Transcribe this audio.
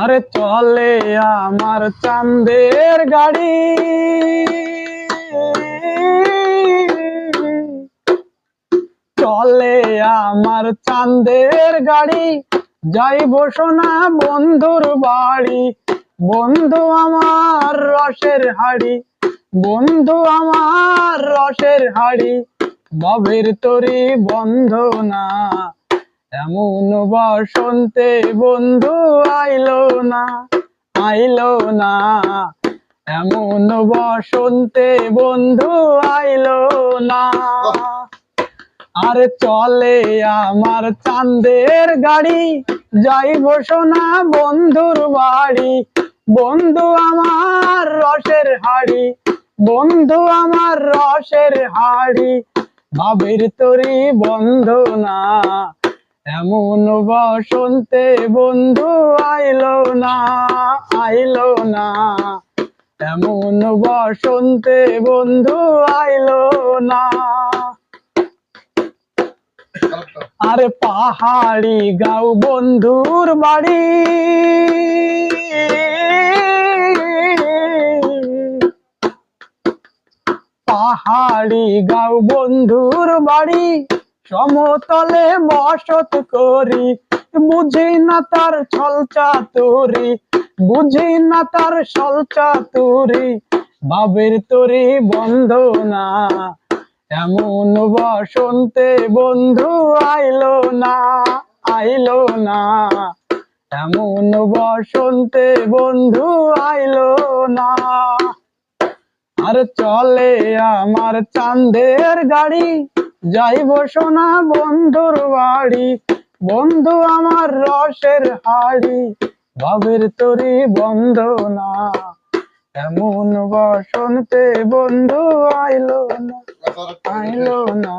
আরে চলে আমার চান্দের গাড়ি। চলে আমার চান্দের গাড়ি। যাইব সোনা বন্ধুর বাড়ি। বন্ধু আমার রসের হাড়ি। বন্ধু আমার রসের হাড়ি। ববের তরি বন্ধ না। এমন বসন্তে বন্ধু আইলো না, আইলো না। এমন বসন্তে বন্ধু আইলো না। আরে চলে আমার চাঁদের গাড়ি, যাইব সোনা বন্ধুর বাড়ি। বন্ধু আমার রসের হাড়ি, বন্ধু আমার রসের হাড়ি। ভাবির তরি বন্ধু না এমন বসন্তে বন্ধু আইলো না আইলো না। এমন বসন্তে বন্ধু আইলো না। আরে পাহাড়ি গাও বন্ধুর বাড়ি। পাহাড়ি গাও বন্ধুর বাড়ি। সমতলে বসত করি, বুঝি না তার ছল চাতুরি, বুঝি না তার ছল চাতুরি, বাবের তরি বন্ধ না। এমন বসন্তে বন্ধু আইলো না আইলো না। এমন বসন্তে বন্ধু আইলো না। আর চলে আমার চাঁদের গাড়ি যাইব সোনা বন্ধুর বাড়ি, বন্ধু আমার রসের হাড়ি, ভাবের তরি বন্ধ না। এমন বসন্তে বন্ধু আইলো না আইলো না।